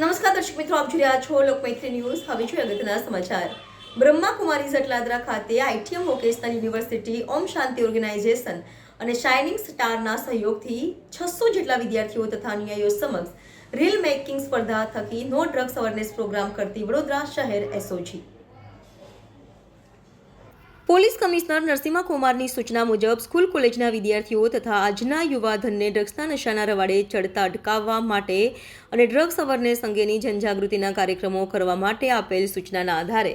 નમસ્કાર દર્શક મિત્રો, આપ જોઈ રહ્યા છો લોકમૈત્રી ન્યૂઝ. હવે જોઈએ અગત્યના સમાચાર. બ્રહ્મા જટલાદરા ખાતે ITM vocational university Om Shanti organization અને શાઇનિંગ સ્ટારના સહયોગથી છસો જેટલા વિદ્યાર્થીઓ તથા અનુયાયીઓ સમક્ષ રીલ મેકિંગ સ્પર્ધા થકી નો ડ્રગ્સ અવેરનેસ પ્રોગ્રામ કરતી વડોદરા શહેર એસઓજી. પોલીસ કમિશનર નરસિંહા કુમારની સૂચના મુજબ સ્કૂલ કોલેજના વિદ્યાર્થીઓ તથા આજના યુવાધનને ડ્રગ્સના નશાના રવાડે ચડતા અટકાવવા માટે અને ડ્રગ્સ અવરનેસ અંગેની જનજાગૃતિના કાર્યક્રમો કરવા માટે આપેલ સૂચનાના આધારે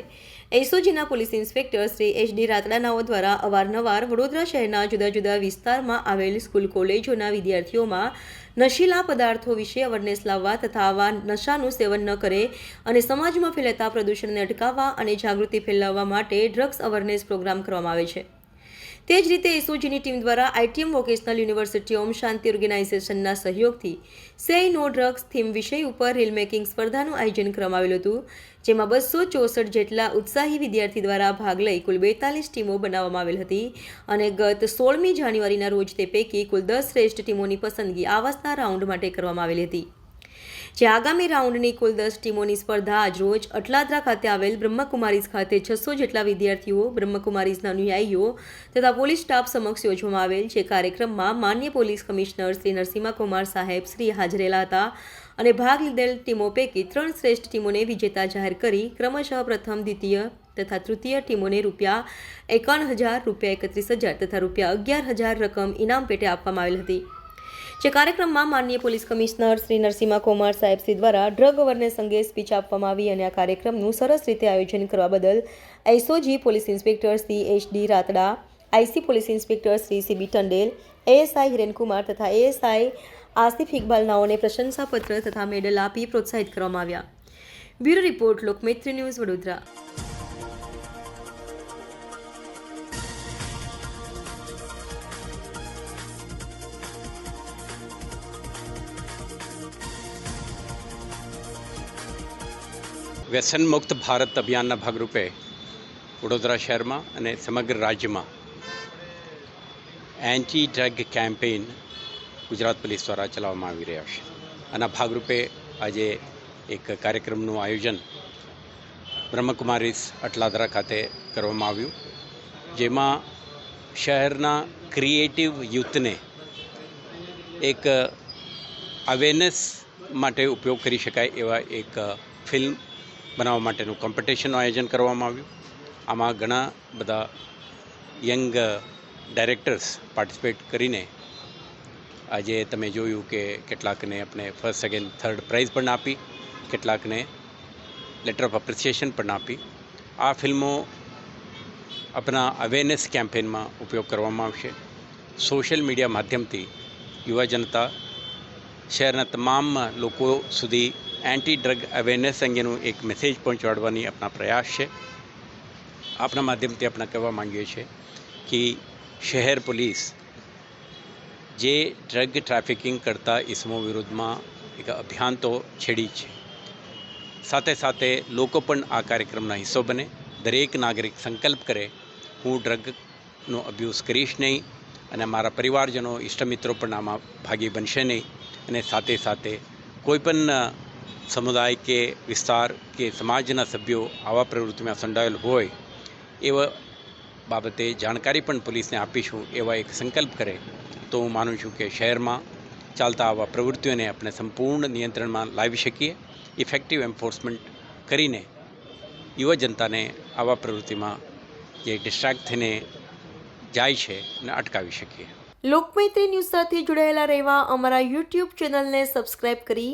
એસઓજીના police inspector Shri H D રાતડાનાઓ દ્વારા અવારનવાર વડોદરા શહેરના જુદા જુદા વિસ્તારમાં આવેલ સ્કૂલ કોલેજોના વિદ્યાર્થીઓમાં નશીલા પદાર્થો વિશે અવેરનેસ લાવવા તથા આવા નશાનું સેવન ન કરે અને સમાજમાં ફેલાતા પ્રદૂષણને અટકાવવા અને જાગૃતિ ફેલાવવા માટે ડ્રગ્સ અવેરનેસ પ્રોગ્રામ કરવામાં આવે છે. તે જ રીતે ઇસુજીની ટીમ દ્વારા ITM vocational university Om Shanti ઓર્ગેનાઇઝેશનના સહયોગથી સે નો ડ્રગ્સ થીમ વિષય ઉપર રીલ મેકિંગ સ્પર્ધાનું આયોજન કરવામાં આવેલું હતું, જેમાં બસો ચોસઠ જેટલા ઉત્સાહી વિદ્યાર્થી દ્વારા ભાગ લઈ કુલ બેતાલીસ ટીમો બનાવવામાં આવેલ હતી અને ગત સોળમી જાન્યુઆરીના રોજ તે પૈકી કુલ દસ શ્રેષ્ઠ ટીમોની પસંદગી આવાસના રાઉન્ડ માટે કરવામાં આવેલી હતી. જે આગામી રાઉન્ડની કુલ દસ ટીમોની સ્પર્ધા આજરોજ અટલાદરા ખાતે આવેલ બ્રહ્મકુમારીઝ ખાતે છસો જેટલા વિદ્યાર્થીઓ, બ્રહ્મકુમારીઝના અનુયાયીઓ તથા પોલીસ સ્ટાફ સમક્ષ યોજવામાં આવેલ જે કાર્યક્રમમાં માન્ય પોલીસ કમિશનર શ્રી નરસિંહા કુમાર સાહેબ શ્રી હાજરેલા હતા અને ભાગ લીધેલ ટીમો પૈકી ત્રણ શ્રેષ્ઠ ટીમોને વિજેતા જાહેર કરી ક્રમશઃ પ્રથમ, દ્વિતીય તથા તૃતીય ટીમોને રૂપિયા એકાવન હજાર, રૂપિયા એકત્રીસ હજાર તથા રૂપિયા અગિયાર હજાર રકમ ઇનામ પેટે આપવામાં આવેલ હતી. જે કાર્યક્રમમાં માનનીય પોલીસ કમિશનર શ્રી નરસિંહ કુમાર સાહેબ શ્રી દ્વારા ડ્રગ અવેરનેસ અંગે સ્પીચ આપવામાં આવી અને આ કાર્યક્રમનું સરસ રીતે આયોજન કરવા બદલ SOG police inspector Shri H D Ratada, IC police inspector Shri CB Tandel, ASI Hirenkumar તથા એએસઆઈ આસિફ ઇકબાલનાઓને પ્રશંસાપત્ર તથા મેડલ આપી પ્રોત્સાહિત કરવામાં આવ્યા. Bureau report Lokmaitri news Vadodara. વ્યસન મુક્ત ભારત અભિયાનના ભાગરૂપે વડોદરા શહેરમાં અને સમગ્ર રાજ્યમાં anti drug campaign Gujarat police દ્વારા ચલાવવામાં આવી રહ્યા છે. આના ભાગરૂપે આજે એક કાર્યક્રમનું આયોજન બ્રહ્મકુમારીસ અટલાદરા ખાતે કરવામાં આવ્યું. જેમાં શહેરના ક્રિએટિવ યુથને એક અવેરનેસ માટે ઉપયોગ કરી શકાય એવા એક ફિલ્મ બનાવવા માટેનું કોમ્પિટિશનનું આયોજન કરવામાં આવ્યું. આમાં ઘણા બધા યંગ ડાયરેક્ટર્સ પાર્ટિસિપેટ કરીને આજે તમે જોયું કે કેટલાકને આપણે ફર્સ્ટ સેકન્ડ થર્ડ પ્રાઇઝ પણ આપી, કેટલાકને લેટર ઓફ એપ્રિસિએશન પણ આપી. આ ફિલ્મો આપણા અવેરનેસ કેમ્પેનમાં ઉપયોગ કરવામાં આવશે. સોશિયલ મીડિયા માધ્યમથી યુવા જનતા શહેરના તમામ લોકો સુધી એન્ટી ડ્રગ અવેરનેસ અંગેનું એક મેસેજ પહોંચાડવાની આપણા પ્રયાસ છે. આપણા માધ્યમથી આપણે કહેવા માંગીએ છીએ કે શહેર પોલીસ જે ડ્રગ ટ્રાફિકિંગ કરતા ઇસમો વિરુદ્ધમાં એક અભિયાન તો છેડી છે. સાથે સાથે લોકો પણ આ કાર્યક્રમના હિસ્સો બને. દરેક નાગરિક સંકલ્પ કરે, હું ડ્રગનો અબ્યુઝ કરીશ નહીં અને મારા પરિવારજનો ઇષ્ટમિત્રો પણ આમાં ભાગી બનશે નહીં. અને સાથે સાથે કોઈ પણ સમુદાય કે વિસ્તાર કે સમાજના સભ્યો આવા પ્રવૃત્તિમાં સંડાયેલ હોય એવા બાબતે જાણકારી પણ પોલીસને આપીશું એવા એક સંકલ્પ કરે તો હું માનું છું કે શહેરમાં ચાલતા આવા પ્રવૃત્તિઓને આપણે સંપૂર્ણ નિયંત્રણમાં લાવી શકીએ ઇફેક્ટિવ એન્ફોર્સમેન્ટ કરીને યુવા જનતાને આવા પ્રવૃત્તિમાં જે ડિસ્ટ્રેક્ટ થઈને જાય છે એને અટકાવી શકીએ. લોકમૈત્રી ન્યૂઝ સાથે જોડાયેલા રહેવા અમારા યુટ્યુબ ચેનલને સબસ્ક્રાઇબ કરી